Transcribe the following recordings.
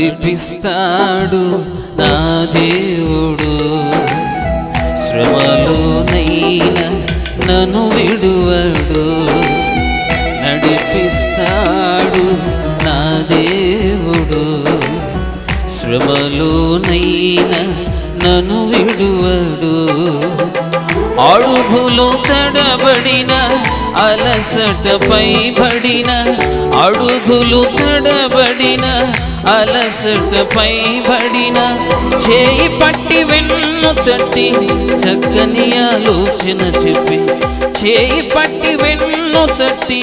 నడిపిస్తాడు నా దేవుడు. శ్రమలోనైనా నన్ను విడువడు. నడిపిస్తాడు నా దేవుడు. శ్రమలోనైనా నన్ను విడువడు. అడుగులు తడబడిన అలసటపై పడిన అడుగులు తడబడిన అలసటపై పడిన చేయి పట్టి వెన్ను తట్టి చక్కని ఆలోచన చెప్పి చేయి పట్టి వెన్ను తట్టి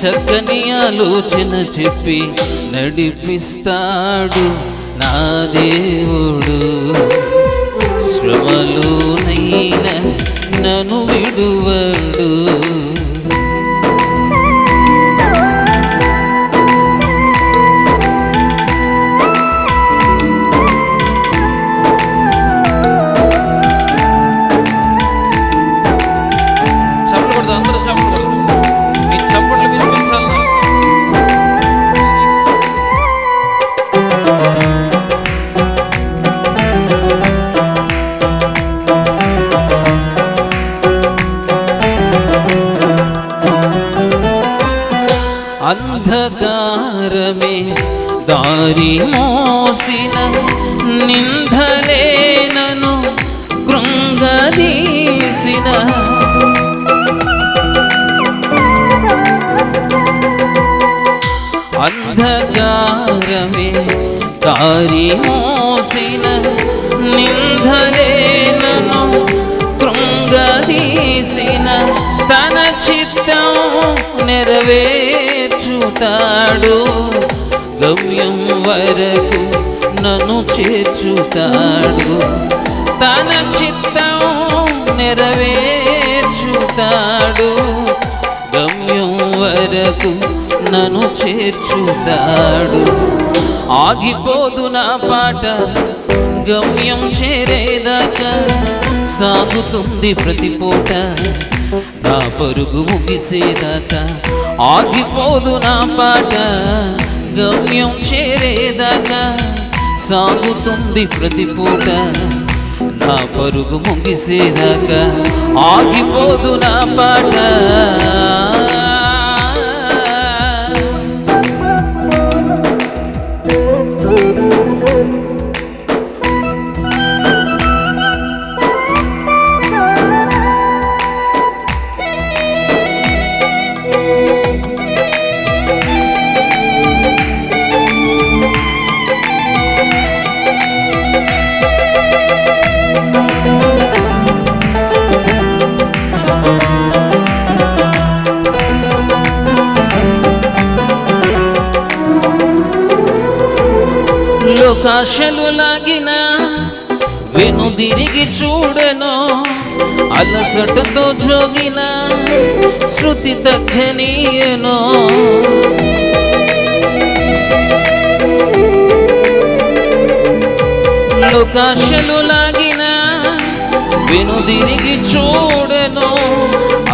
చక్కని ఆలోచన చెప్పి నడిపిస్తాడు నా దేవుడు. అంధకారమే దారి మోసిన నిందలేనను కృంగదీసిన. అంధకారమే దారి మోసిన నిందలే చిత్తం నెరవేర్చుతాడు. గమ్యం వరకు నన్ను చేర్చుతాడు. తన చిత్తం నెరవేర్చుతాడు. గమ్యం వరకు నన్ను చేర్చుతాడు. ఆగిపోదు నా పాట గమ్యం చేరేదాకా సాగుతుంది ప్రతి పూట. నా పరుగు ముగిసేదాక ఆగిపోదు నా పాట గమ్యం చేరేదాకా సాగుతుంది ప్రతి పూట నా పరుగు ముగిసేదాకా ఆగిపోదు నా పాట. లోకాశలు లాగిన వెనుదిరిగి చూడను అలసటతో జోగిన శృతి తగ్గనీయను లోకాశలు లాగిన వెనుదిరిగి చూడను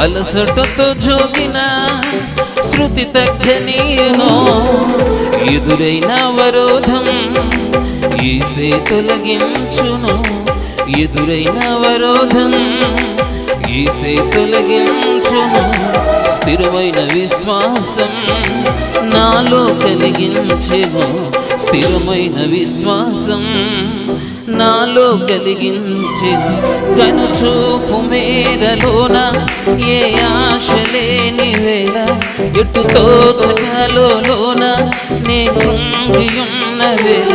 అలసటతో జోగిన శృతి తగ్గనీయను ఎదురైన అవరోధం ఈసే తొలగించును ఎదురైన అవరోధం ఈసే తొలగించు స్థిరమైన విశ్వాసం నాలో కలిగించెను స్థిరమైన విశ్వాసం నాలో కలిగించెను కనుచూపు మేరలోన ఏ ఆశ లేని వేళ ఎటు తోచగలోన నేను కృంగియున్న వేళ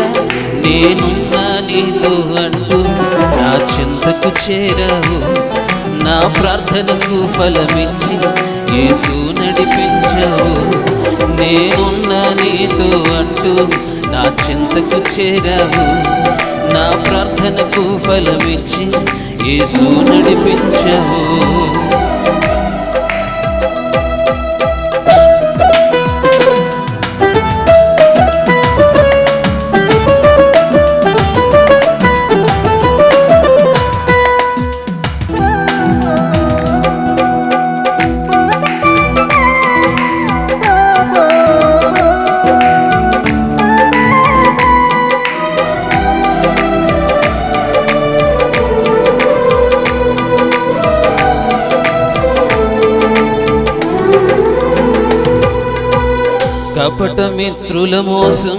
నేనున్నా నీతో అంటూ నా చింతకు చేరావు. ప్రార్థనకు ఫలమిచ్చి యేసు నడిపించావు. నేనున్న నీతో అంటూ నా చింతకు చేరావు. నా ప్రార్థనకు ఫలమిచ్చి యేసు నడిపించావు. కపట మిత్రుల మోసం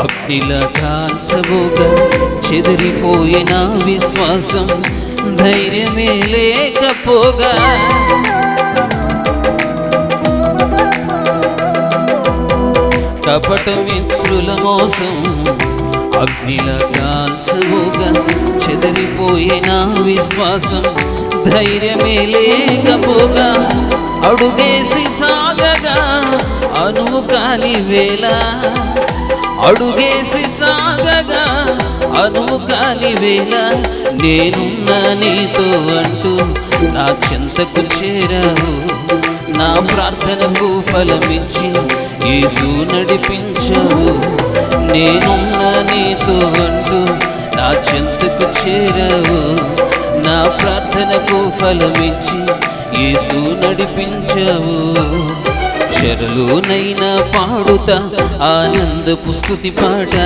అగ్నిల కాల్చబోగా చెదిరిపోయిన విశ్వాసం ధైర్యమే లేకపోగా. కపట మిత్రుల మోసం అగ్నిల కాల్చబోగా చెదిరిపోయిన విశ్వాసం ధైర్యమే లేకపోగా. అడుగేసి సాగగా అనువు కాలి వేళ అడుగేసి సాగగా అనువు కాని వేళ నేనున్న నీతో అంటూ నా చింతకు చేరావు. నా ప్రార్థనకు ఫలమిచ్చి యేసు నడిపించావు. నేనున్న నీతో అంటూ నా చింతకు చేరావు. నా ప్రార్థనకు ఫలమిచ్చి యేసు నడిపించావు. చెరలోనైనా పాడుతా ఆనంద పుస్తుతి పాట.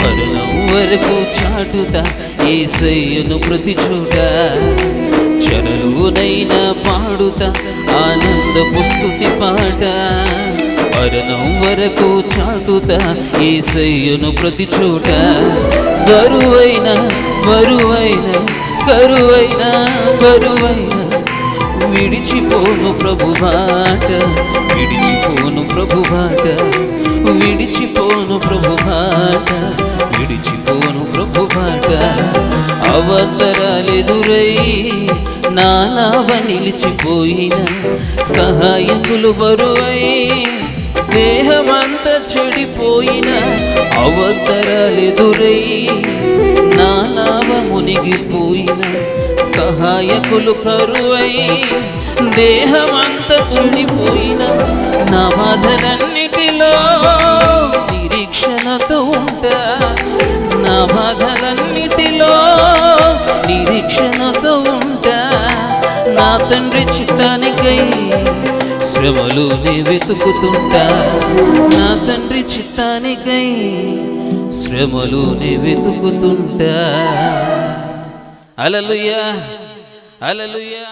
మరణం వరకు చాటుతా ఏసయ్యను ప్రతి చోట. చెరలోనైనా పాడుతా ఆనంద పుస్తుతి పాట. మరణం వరకు చాటుతా ఏసయ్యను ప్రతి చోట. బరువైన బరువైన కరువైన బరువైన విడిచిపోను ప్రభు విడిచిపోను ప్రభు విడిచిపోను ప్రభు విడిచిపోను ప్రభు అవతరాలెదురై నానావ నిలిచిపోయిన సహాయకులు బరువై దేహమంత చెడిపోయిన అవతరాలెదురై నానావ మునిగిపోయిన సహాయకులు కరువై దేహమంత చెడిపోయిన నా బాధలన్నిటిలో నిరీక్షణతో ఉంటా. నా బాధలన్నిటిలో నిరీక్షణతో ఉంటా. నా తండ్రి చిత్తానికై శ్రమలు వెతుకుతుంటా. నా తండ్రి చిత్తానికై శ్రమలోనే వెతుకుతుంటా. అలలుయా అలలుయా